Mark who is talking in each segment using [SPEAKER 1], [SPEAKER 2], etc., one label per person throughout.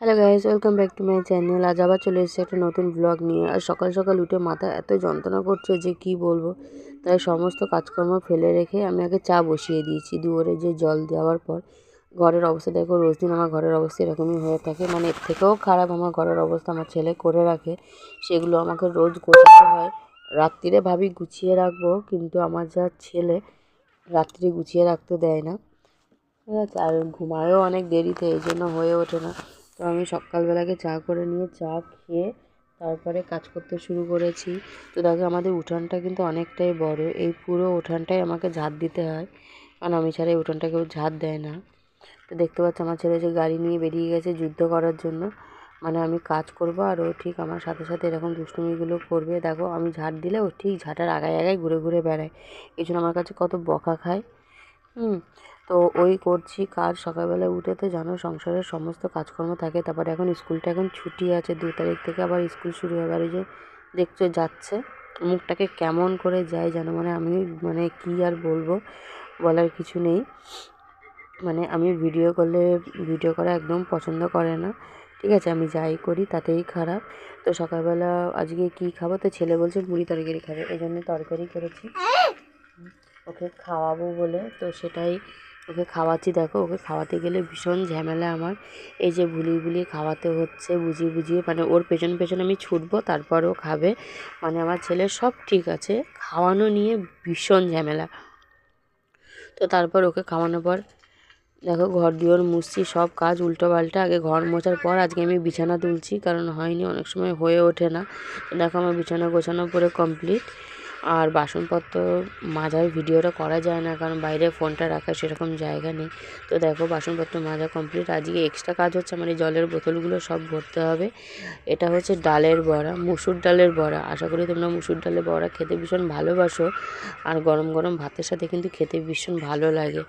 [SPEAKER 1] Hello guys welcome back to my channel আজ আবার চলে এসেছে একটা নতুন ব্লগ নিয়ে। আর সকাল সকাল উঠে মাথা এত যন্ত্রণা করছে যে কি বলব? তাই সমস্ত কাজকর্ম ফেলে রেখে আমি আগে চা বসিয়ে দিয়েছি দুয়ারে যে জল দেওয়ার পর। ঘরের অবস্থা দেখো, রোজ দিন আমার ঘরের অবস্থা এরকমই হয়ে থাকে। মানে এর থেকেও খারাপ আমার ঘরের অবস্থা আমার ছেলে করে রাখে। সেগুলো আমাকে রোজ গোছাতে হয়। রাত্রিরে ভাবি গুছিয়ে রাখব, কিন্তু আমার যা ছেলে রাত্রি গুছিয়ে রাখতে দেয় না। ঠিক আছে, আর ঘুমায়ও অনেক দেরিতে এই জন্য হয়ে ওঠে না। তো আমি সকালবেলাকে চা করে নিয়ে চা খেয়ে তারপরে কাজ করতে শুরু করেছি। তো দেখো আমাদের উঠানটা কিন্তু অনেকটাই বড়। এই পুরো উঠানটাই আমাকে ঝাড় দিতে হয়। কারণ আমি ছাড়া এই উঠানটা কেউ ঝাড় দেয় না। তো দেখতে পাচ্ছি আমার ছেলে যে গাড়ি নিয়ে বেরিয়ে গেছে যুদ্ধ করার জন্য। মানে আমি কাজ করব আর ও ঠিক আমার সাথে সাথে এরকম দুষ্টুমিগুলো করবে। দেখো আমি ঝাড় দিলে ও ঠিক ঝাঁটার আগায় আগায় ঘুরে ঘুরে বেড়ায়। এই জন্য আমার কাছে কত বকা খায়। হুম। তো ওই করছি কাজ সকালবেলা উঠে তো জানো সংসারের সমস্ত কাজকর্ম থাকে তারপরে এখন স্কুলটা এখন ছুটি আছে দু তারিখ থেকে আবার স্কুল শুরু হবে। আর ওই যে দেখছ যাচ্ছে মুখটাকে কেমন করে যায় যেন মানে আমি মানে কী আর বলব বলার কিছু নেই। মানে আমি ভিডিও করলে ভিডিও করা একদম পছন্দ করে না। ঠিক আছে আমি যাই করি তাতেই খারাপ। তো সকালবেলা আজকে কী খাব? তো ছেলে বলছে মুড়ি তরকারি খাবে এই জন্য তরকারি করেছি। ওকে খাওয়াবো বলে তো সেটাই ওকে খাওয়াচ্ছি। দেখো, ওকে খাওয়াতে গেলে ভীষণ ঝামেলা আমার। এই যে ভুলিয়ে ভুলিয়ে খাওয়াতে হচ্ছে, বুঝিয়ে বুঝিয়ে মানে ওর পেছন পেছন আমি ছুটবো, তারপর ও খাবে। মানে আমার ছেলের সব ঠিক আছে, খাওয়ানো নিয়ে ভীষণ ঝামেলা। তো তারপর ওকে খাওয়ানোর পর, দেখো, ঘর দুয়ার মুছছি, সব কাজ উল্টো পাল্টা আগে ঘর মোছার পর আজকে আমি বিছানা তুলছি, কারণ হয়নি, অনেক সময় হয়ে ওঠে না। দেখো, আমার বিছানা গোছানো পুরো কমপ্লিট আর বাসনপত্র মাজার ভিডিওটা করা যায় না, কারণ বাইরে ফোনটা রাখার সেরকম জায়গা নেই। তো দেখো, বাসনপত্র মাজা কমপ্লিট। আজকে এক্সট্রা কাজ হচ্ছে মানে জলের বোতলগুলো সব ভরতে হবে। এটা হচ্ছে ডালের বড়া, মুসুর ডালের বড়া। আশা করি তোমরা মুসুর ডালের বড়া খেতে ভীষণ ভালোবাসো। আর গরম গরম ভাতের সাথে কিন্তু খেতে ভীষণ ভালো লাগে।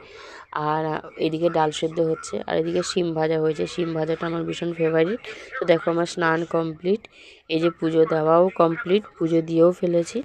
[SPEAKER 1] আর এদিকে ডাল সেদ্ধ হচ্ছে, আর এদিকে শিম ভাজা হয়েছে। শিম ভাজাটা আমার ভীষণ ফেভারিট তো দেখো, আমার স্নান কমপ্লিট। এই যে পুজো দেওয়াও কমপ্লিট, পুজো দিয়েও ফেলেছি।